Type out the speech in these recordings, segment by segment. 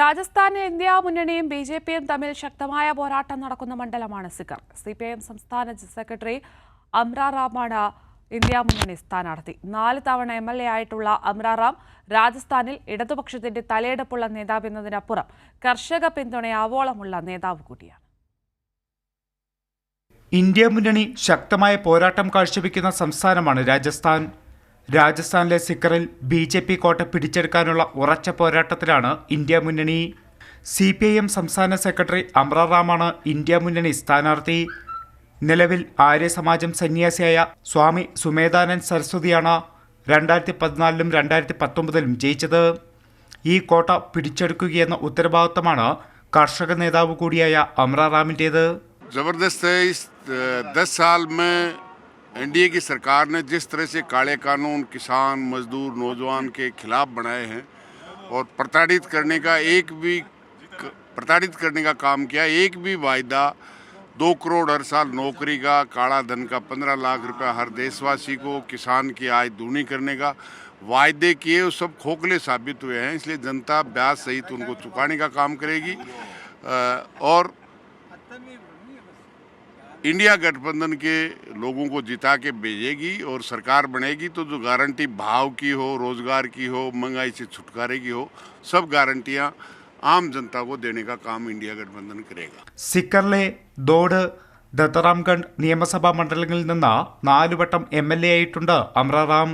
രാജസ്ഥാനിൽ India മുന്നണിയും B J പിയും തമ്മിൽ ശക്തമായ പോരാട്ടം നടക്കുന്ന മണ്ഡലമാണ് Sikar C P I M സംസ്ഥാന സെക്രട്ടറി അമ്രാറാമാണ് ഇന്ത്യ മുന്നണി സ്ഥാനാർത്ഥി. നാല് തവണ എം എൽ എ ആയിട്ടുള്ള അമ്രാറാം രാജസ്ഥാനിൽ ഇടതുപക്ഷത്തിന്റെ തലയെടുപ്പുള്ള നേതാവ് എന്നതിനപ്പുറം കർഷക പിന്തുണ ആവോളമുള്ള നേതാവ് കൂടിയാണ്. ഇന്ത്യ മുന്നണി ശക്തമായ പോരാട്ടം കാഴ്ചവെക്കുന്ന സംസ്ഥാനമാണ് രാജസ്ഥാൻ. രാജസ്ഥാനിലെ സിക്കറിൽ ബി ജെ പി കോട്ട പിടിച്ചെടുക്കാനുള്ള ഉറച്ച പോരാട്ടത്തിലാണ് ഇന്ത്യ മുന്നണി. സി പി ഐ എം സംസ്ഥാന സെക്രട്ടറി അമ്രറാമാണ് ഇന്ത്യ മുന്നണി സ്ഥാനാർത്ഥി. നിലവിൽ ആര്യ സമാജം സന്യാസിയായ സ്വാമി സുമേധാനന്ദ് സരസ്വതിയാണ് രണ്ടായിരത്തി പതിനാലിലും രണ്ടായിരത്തി പത്തൊമ്പതിലും ജയിച്ചത്. ഈ കോട്ട പിടിച്ചെടുക്കുകയെന്ന ഉത്തരവാദിത്തമാണ് കർഷക നേതാവ് കൂടിയായ അമ്രാറാമിന്റേത് एनडीए की सरकार ने जिस तरह से काले कानून, किसान, मजदूर, नौजवान के खिलाफ बनाए हैं और प्रताड़ित करने का एक भी प्रताड़ित करने का काम किया, एक भी वायदा दो करोड़ हर साल नौकरी का, काला धन का, पंद्रह लाख रुपया हर देशवासी को, किसान की आय दूनी करने का वायदे किए, वो सब खोखले साबित हुए हैं। इसलिए जनता ब्याज सहित उनको चुकाने का काम करेगी। और इंडिया गठबंधन के लोगों को जिता के भेजेगी और सरकार बनेगी तो जो गारंटी भाव की हो रोजगार की हो महंगाई से छुटकारे की हो सब गारंटियां आम जनता को देने का काम इंडिया गठबंधन करेगा സിക്കറിലെ ദോഡ് ദത്തറാംഗഡ് നിയമസഭാ മണ്ഡലങ്ങളിൽ നിന്ന് നാലുവട്ടം എം എൽ എ ആയിട്ടുണ്ട് അമ്രാറാം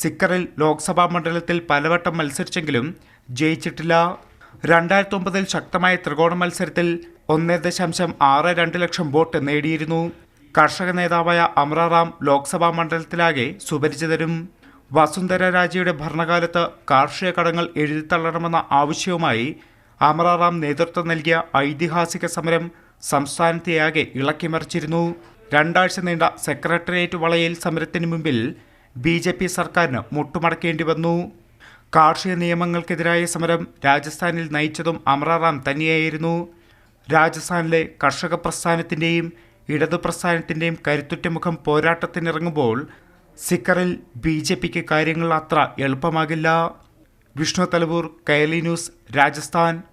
സിക്കറിൽ ലോക്സഭാ മണ്ഡലത്തിൽ പലവട്ടം മത്സരിച്ചെങ്കിലും ജയിച്ചിട്ടില്ല രണ്ടായിരത്തി ഒമ്പതിൽ ശക്തമായ ത്രികോണ മത്സരത്തിൽ ഒന്ന് ദശാംശം ആറ് രണ്ട് ലക്ഷം വോട്ട് നേടിയിരുന്നു. കർഷക നേതാവായ അമ്രാറാം ലോക്സഭാ മണ്ഡലത്തിലാകെ സുപരിചിതരും. വസുന്ധര രാജയുടെ ഭരണകാലത്ത് കാർഷിക കടങ്ങൾ എഴുതിത്തള്ളണമെന്ന ആവശ്യവുമായി അമറാറാം നേതൃത്വം നൽകിയ ഐതിഹാസിക സമരം സംസ്ഥാനത്തെയാകെ ഇളക്കിമറിച്ചിരുന്നു. രണ്ടാഴ്ച നീണ്ട സെക്രട്ടേറിയറ്റ് വളയിൽ സമരത്തിന് മുമ്പിൽ ബി ജെ പി സർക്കാരിന് മുട്ടുമടക്കേണ്ടി വന്നു. കാർഷിക നിയമങ്ങൾക്കെതിരായ സമരം രാജസ്ഥാനിൽ നയിച്ചതും അമറാറാം തന്നെയായിരുന്നു. രാജസ്ഥാനിലെ കർഷക പ്രസ്ഥാനത്തിന്റെയും ഇടതു പ്രസ്ഥാനത്തിന്റെയും കരുത്തുറ്റ മുഖം പോരാട്ടത്തിനിറങ്ങുമ്പോൾ സിക്കറിൽ ബി ജെ പിക്ക് കാര്യങ്ങൾ അത്ര എളുപ്പമാകില്ല. വിഷ്ണു തലവൂർ കൈലി ന്യൂസ് രാജസ്ഥാൻ.